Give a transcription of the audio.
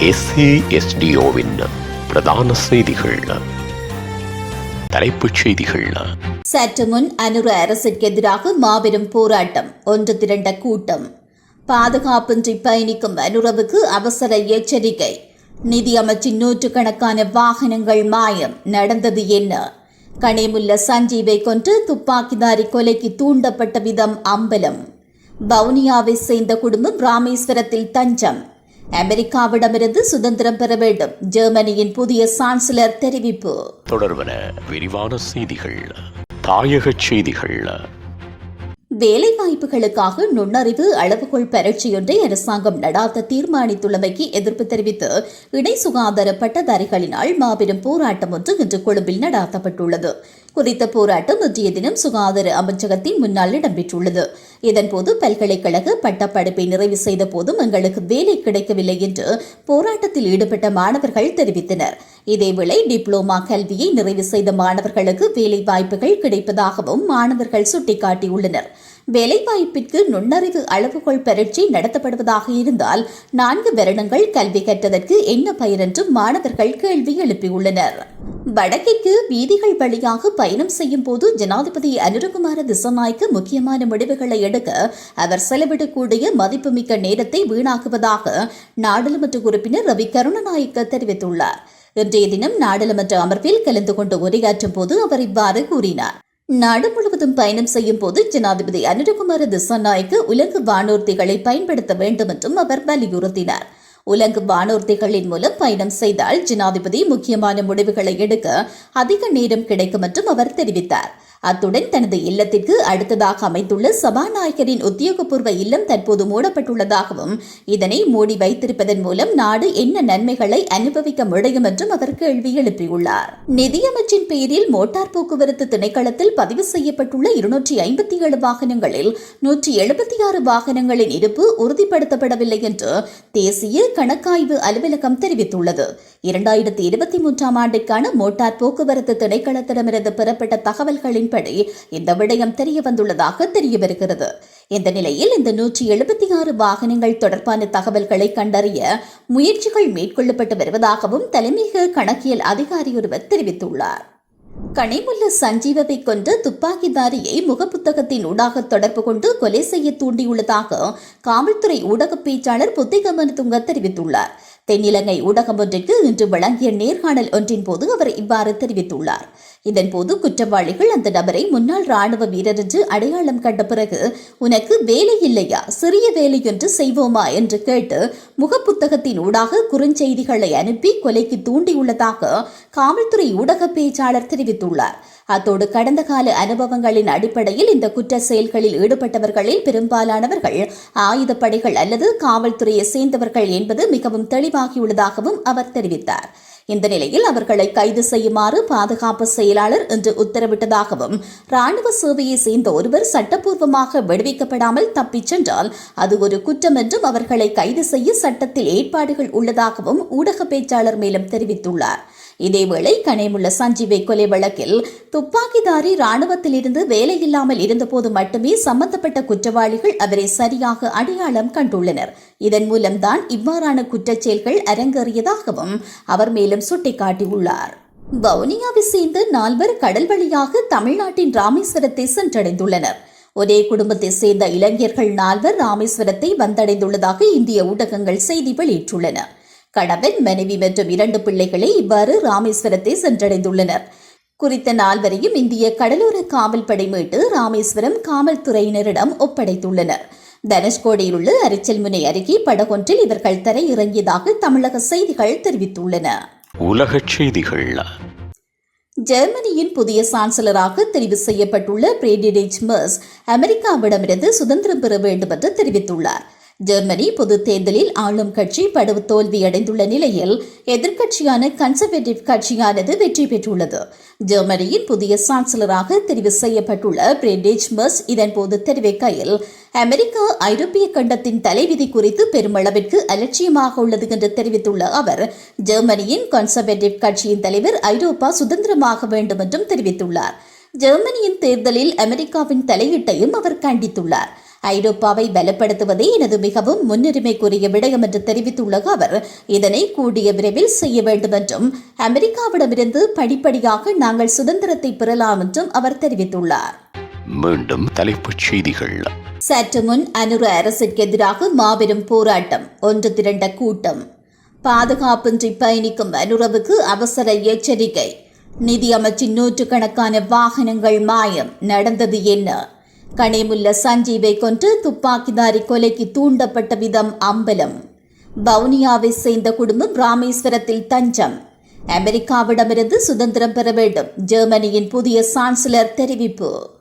எஸ்ஏஎஸ்டிஓவின் பிரதான செய்திகள். தலைப்புச் செய்திகள். சற்று முன் அனுர அரசுக்கு எதிராக மாபெரும் போராட்டம் ஒன்று திரண்ட கூட்டம். பாதுகாப்பின்றி பயணிக்கும் அனுரவுக்கு அவசர எச்சரிக்கை. நிதியமைச்சின் நூற்றுக்கணக்கான வாகனங்கள் மாயம். நடந்தது என்ன? கனிமுல்ல சஞ்சீவை கொன்று துப்பாக்கிதாரி கொலைக்கு தூண்டப்பட்ட விதம் அம்பலம். வவுனியாவை சேர்ந்த குடும்பம் ராமேஸ்வரத்தில் தஞ்சம். அமெரிக்காவிடமிருந்து சுதந்திரம் பெற வேண்டும். ஜெர்மனியின் புதிய சான்சலர் தெரிவிப்பு. தொடர்வன விரிவான செய்திகள் தாயகச் செய்திகள். வேலை வாய்ப்புகளுக்காக நுண்ணறிவு அளவுகோல் பரீட்சையொன்றை அரசாங்கம் நடாத்த தீர்மானித்துள்ளமைக்கு எதிர்ப்பு தெரிவித்து இணை சுகாதார பட்டதாரிகளினால் மாபெரும் போராட்டம் ஒன்று இன்று கொழும்பில் நடாத்தப்பட்டுள்ளது. குறித்த போராட்டம் இன்றைய தினம் சுகாதார அமைச்சகத்தின் முன்னால் இடம்பெற்றுள்ளது. இதன்போது பல்கலைக்கழக பட்டப்படிப்பை நிறைவு செய்த போதும் எங்களுக்கு வேலை கிடைக்கவில்லை என்று போராட்டத்தில் ஈடுபட்ட மாணவர்கள் தெரிவித்தனர். இதேவேளை டிப்ளோமா கல்வியை நிறைவு செய்த மாணவர்களுக்கு வேலை வாய்ப்புகள் கிடைப்பதாகவும் மாணவர்கள் சுட்டிக்காட்டியுள்ளனர். வேலைவாய்ப்பிற்கு நுண்ணறிவு அளவுகோல் பரீட்சை நடத்தப்படுவதாக இருந்தால் நான்கு வருடங்கள் கல்வி கற்றதற்கு என்ன பயன் என்று மாணவர்கள் கேள்வி எழுப்பியுள்ளனர். வடக்கிற்கு வீதிகள் வழியாக பயணம் செய்யும் போது ஜனாதிபதி அனிருகுமார திசநாய்க்கு முக்கியமான முடிவுகளை எடுக்க அவர் செலவிடக்கூடிய மதிப்புமிக்க நேரத்தை வீணாக்குவதாக நாடாளுமன்ற உறுப்பினர் ரவி கருணநாயக்க தெரிவித்துள்ளார். இன்றைய தினம் நாடாளுமன்ற அமர்வில் கலந்து கொண்டு உரையாற்றும் போது அவர் இவ்வாறு கூறினார். நாடு முழுவதும் பயணம் செய்யும் போது ஜனாதிபதி அனிருகுமார திசநாய்க்கு உலக வானூர்திகளை பயன்படுத்த வேண்டும் என்றும் அவர் வலியுறுத்தினார். உலங்கு வானூர்திகளின் மூலம் பயணம் செய்தால் ஜனாதிபதி முக்கியமான முடிவுகளை எடுக்க அதிக நேரம் கிடைக்கும் என்றும் அவர் தெரிவித்தார். அத்துடன் தனது இல்லத்திற்கு அடுத்ததாக அமைந்துள்ள சபாநாயகரின் உத்தியோகபூர்வ இல்லம் தற்போது மூடப்பட்டுள்ளதாகவும் இதனை மூடி வைத்திருப்பதன் மூலம் நாடு என்ன நன்மைகளை அனுபவிக்க முடியும் என்றும் அவர் கேள்வி எழுப்பியுள்ளார். நிதியமைச்சின் பெயரில் மோட்டார் போக்குவரத்து திணைக்களத்தில் பதிவு செய்யப்பட்டுள்ள இருநூற்றி ஐம்பத்தி ஏழு வாகனங்களில் நூற்றி எழுபத்தி ஆறு வாகனங்களின் இருப்பு உறுதிப்படுத்தப்படவில்லை என்று தேசிய கணக்காய்வு அலுவலகம் தெரிவித்துள்ளது. இரண்டாயிரத்தி இருபத்தி மூன்றாம் ஆண்டிற்கான மோட்டார் போக்குவரத்து திணைக்களத்திடமிருந்து பெறப்பட்ட தகவல்களின் தகவல்களின்படி இந்த விடயம் தெரிய வந்துள்ளதாக தெரிய வருகிறது இந்த நிலையில் இந்த நூற்றி எழுபத்தி ஆறு வாகனங்கள் தொடர்பான தகவல்களை கண்டறிய முயற்சிகள் மேற்கொள்ளப்பட்டு வருவதாகவும் தலைமையக கணக்கியல் அதிகாரி ஒருவர் தெரிவித்துள்ளார். கனிமுல்ல சஞ்சீவவை கொண்டு துப்பாக்கிதாரியை முகப்புத்தகத்தின் ஊடாக தொடர்பு கொண்டு கொலை செய்ய தூண்டியுள்ளதாக காவல்துறை ஊடக பேச்சாளர் புத்திகமனதுங்க தெரிவித்துள்ளார். தென்னிலங்கை ஊடகம் ஒன்றிற்கு இன்று வழங்கிய நேர்காணல் ஒன்றின் போது அவர் இவ்வாறு தெரிவித்துள்ளார். இதன்போது குற்றவாளிகள் அந்த நபரை முன்னாள் ராணுவ வீரர் என்று அடையாளம் கண்ட பிறகு உனக்கு வேலை இல்லையா? சிறிய வேலை என்று செய்வோமா? என்று கேட்டு முகப்புத்தகத்தின் ஊடாக குறுஞ்செய்திகளை அனுப்பி கொலைக்கு தூண்டியுள்ளதாக காவல்துறை ஊடக பேச்சாளர் தெரிவித்துள்ளார். அத்தோடு கடந்த கால அனுபவங்களின் அடிப்படையில் இந்த குற்ற செயல்களில் ஈடுபட்டவர்களில் பெரும்பாலானவர்கள் ஆயுதப்படைகள் அல்லது காவல்துறையை சேர்ந்தவர்கள் என்பது மிகவும் தெளிவாகியுள்ளதாகவும் அவர் தெரிவித்தார். இந்த நிலையில் அவர்களை கைது செய்யுமாறு பாதுகாப்பு செயலாளர் இன்று உத்தரவிட்டதாகவும் ராணுவ சேவையை சேர்ந்த ஒருவர் சட்டப்பூர்வமாக விடுவிக்கப்படாமல் தப்பிச் சென்றால் அது ஒரு குற்றம் என்றும் அவர்களை கைது செய்ய சட்டத்தில் ஏற்பாடுகள் உள்ளதாகவும் ஊடக பேச்சாளர் மேலும் தெரிவித்துள்ளார். இதேவேளை கனேமுள்ள சஞ்சீவை கொலை வழக்கில் துப்பாக்கிதாரி ராணுவத்திலிருந்து வேலையில்லாமல் இருந்தபோது மட்டுமே சம்பந்தப்பட்ட குற்றவாளிகள் அவரை சரியாக அடையாளம் கண்டுள்ளனர். இதன் மூலம்தான் இவ்வாறான குற்றச் செயல்கள் அரங்கேறியதாகவும் அவர் மேலும் சுட்டிக்காட்டியுள்ளார். வவுனியாவை சேர்ந்த நால்வர் கடல் வழியாக தமிழ்நாட்டின் ராமேஸ்வரத்தை சென்றடைந்துள்ளனர். ஒரே குடும்பத்தை சேர்ந்த இளைஞர்கள் நால்வர் ராமேஸ்வரத்தை வந்தடைந்துள்ளதாக இந்திய ஊடகங்கள் செய்தி வெளியிட்டுள்ளன. கணவன் மனைவி மற்றும் இரண்டு பிள்ளைகளை இவ்வாறு ராமேஸ்வரத்தை சென்றடைந்துள்ளனர். குறித்த நால்வரையும் இந்திய கடலோர காவல்படை மீட்டு ராமேஸ்வரம் காவல்துறையினரிடம் ஒப்படைத்துள்ளனர். தனுஷ்கோடியில் உள்ள அரிச்சல்முனை அருகே படகொன்றில் இவர்கள் தரையிறங்கியதாக தமிழக செய்திகள் தெரிவித்துள்ளன. உலகச் செய்திகள். ஜெர்மனியின் புதிய சான்சலராக தெரிவு செய்யப்பட்டுள்ள பிரேடிரிச் மர்ஸ் அமெரிக்காவிடமிருந்து சுதந்திரம் பெற வேண்டும் என்று தெரிவித்துள்ளார். ஜெர்மனி பொது தேர்தலில் ஆளும் கட்சி படுவு தோல்வியடைந்துள்ள நிலையில் எதிர்க்கட்சியான கன்சர்வேட்டிவ் கட்சியானது வெற்றி பெற்றுள்ளது. ஜெர்மனியின் புதிய சான்சலராக தெரிவு செய்யப்பட்டுள்ள பிரேடிச் மர்ஸ் இதன்போது தெரிவிக்கையில் அமெரிக்கா ஐரோப்பிய கண்டத்தின் தலைவிதி குறித்து பெருமளவிற்கு அலட்சியமாக உள்ளது என்று தெரிவித்துள்ள அவர் ஜெர்மனியின் கன்சர்வேட்டிவ் கட்சியின் தலைவர் ஐரோப்பா சுதந்திரமாக வேண்டும் என்றும் தெரிவித்துள்ளார். ஜெர்மனியின் தேர்தலில் அமெரிக்காவின் தலையீட்டையும் அவர் கண்டித்துள்ளார். ஐரோப்பாவை பலப்படுத்துவதே எனது மிகவும் முன்னுரிமைக்குரிய விடயம் என்று தெரிவித்துள்ள அவர். இதனை கூடிய விரைவில் செய்ய வேண்டும் என்றும் அமெரிக்காவிடமிருந்து படிப்படியாக நாங்கள் சுதந்திரத்தை பெறலாம் என்றும் அவர் தெரிவித்துள்ளார். மீண்டும் தலைப்புச் செய்திகள். சற்று முன் அனுர அரசுக்கு எதிராக மாபெரும் போராட்டம் ஒன்று திரண்ட கூட்டம். பாதுகாப்பின்றி பயணிக்கும் அனுரவுக்கு அவசர எச்சரிக்கை. நிதி அமைச்சின் நூற்றுக்கணக்கான வாகனங்கள் மாயம். நடந்தது என்ன? கனிமுல்ல சஞ்சீவை கொன்று துப்பாக்கிதாரி கொலைக்கு தூண்டப்பட்ட விதம் அம்பலம். வவுனியாவை சேர்ந்த குடும்பம் ராமேஸ்வரத்தில் தஞ்சம். அமெரிக்காவிடமிருந்து சுதந்திரம் பெற வேண்டும். ஜெர்மனியின் புதிய சான்சலர் தெரிவிப்பு.